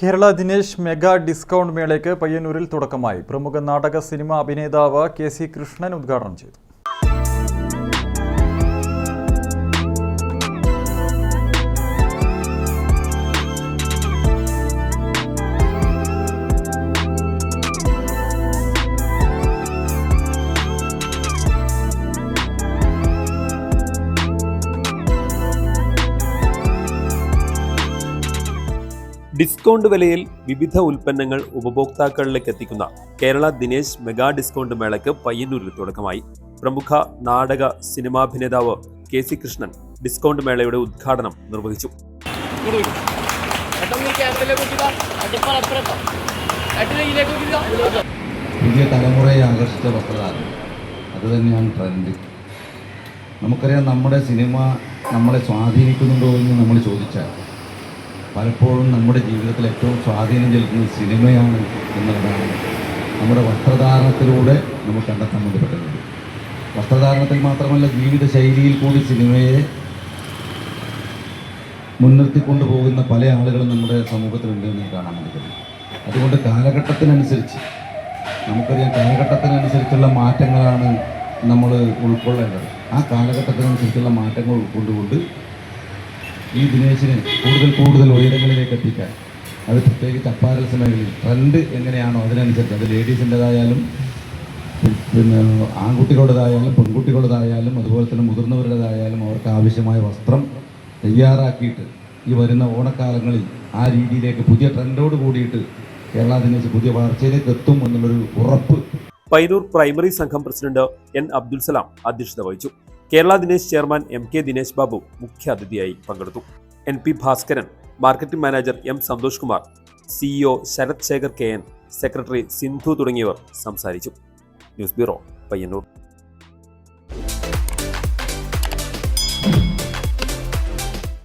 Kerala Dinesh mega discount മേളയ്ക്ക് പയ്യന്നൂരിൽ തുടക്കമായി. പ്രമുഖ നാടക സിനിമ അഭിനേതാവ് കെ സി കൃഷ്ണൻ ഉദ്ഘാടനം ചെയ്തു. ഡിസ്കൗണ്ട് വിലയിൽ വിവിധ ഉൽപ്പന്നങ്ങൾ ഉപഭോക്താക്കളിലേക്ക് എത്തിക്കുന്ന കേരള ദിനേശ് മെഗാ ഡിസ്കൗണ്ട് മേളയ്ക്ക് പയ്യന്നൂരിൽ തുടക്കമായി. പ്രമുഖ നാടക സിനിമാഭിനേതാവ് കെ സി കൃഷ്ണൻ ഡിസ്കൗണ്ട് മേളയുടെ ഉദ്ഘാടനം നിർവഹിച്ചു. പുതിയ തലമുറയെ ആകർഷിച്ച വസ്ത്രധാരണം അത് തന്നെയാണ് ട്രെൻഡ് നമുക്കറിയാം നമ്മുടെ സിനിമ നമ്മളെ സ്വാധീനിക്കുന്നുണ്ടോ എന്ന് നമ്മൾ ചോദിച്ചാൽ പലപ്പോഴും നമ്മുടെ ജീവിതത്തിൽ ഏറ്റവും സ്വാധീനം ചെലുത്തുന്ന സിനിമയാണ് എന്നുള്ളതാണ് നമ്മുടെ വസ്ത്രധാരണത്തിലൂടെ നമുക്ക് കണ്ടെത്താൻ വേണ്ടി പറ്റുന്നത്. വസ്ത്രധാരണത്തിൽ മാത്രമല്ല ജീവിത ശൈലിയിൽ കൂടി സിനിമയെ മുൻനിർത്തിക്കൊണ്ടു പോകുന്ന പല ആളുകളും നമ്മുടെ സമൂഹത്തിലുണ്ട് എന്ന് കാണാൻ വേണ്ടി അതുകൊണ്ട് കാലഘട്ടത്തിനനുസരിച്ച് നമുക്കറിയാം കാലഘട്ടത്തിനനുസരിച്ചുള്ള മാറ്റങ്ങളാണ് നമ്മൾ ഉൾക്കൊള്ളേണ്ടത്. ആ കാലഘട്ടത്തിനനുസരിച്ചുള്ള മാറ്റങ്ങൾ ഉൾക്കൊണ്ടുകൊണ്ട് ഈ ദിനേശിനെ കൂടുതൽ കൂടുതൽ ഉയരങ്ങളിലേക്ക് എത്തിക്കാൻ. അത് പ്രത്യേകിച്ച് അപ്പാരൽ മേഖലയിൽ ട്രെൻഡ് എങ്ങനെയാണോ അതിനനുസരിച്ച് അത് ലേഡീസിന്റെതായാലും പിന്നെ ആൺകുട്ടികളുടേതായാലും പെൺകുട്ടികളുടേതായാലും അതുപോലെ തന്നെ മുതിർന്നവരുടേതായാലും അവർക്ക് ആവശ്യമായ വസ്ത്രം തയ്യാറാക്കിയിട്ട് ഈ വരുന്ന ഓണക്കാലങ്ങളിൽ ആ രീതിയിലേക്ക് പുതിയ ട്രെൻഡോട് കൂടിയിട്ട് കേരള ദിനേശ് പുതിയ വളർച്ചയിലേക്ക് എത്തും എന്നുള്ളൊരു ഉറപ്പ്. പൈനൂർ പ്രൈമറി സംഘം പ്രസിഡന്റ് എൻ അബ്ദുൽ സലാം അധ്യക്ഷത വഹിച്ചു. Kerala Dinesh chairman M K Dinesh Babu മുഖ്യാതിഥിയായി പങ്കെടുത്തു. N P Bhaskaran marketing manager M Santhosh Kumar CEO Sarath Sekhar K N secretary Sindhu തുടങ്ങിയവർ സംസാരിച്ചു. News bureau Payyanur.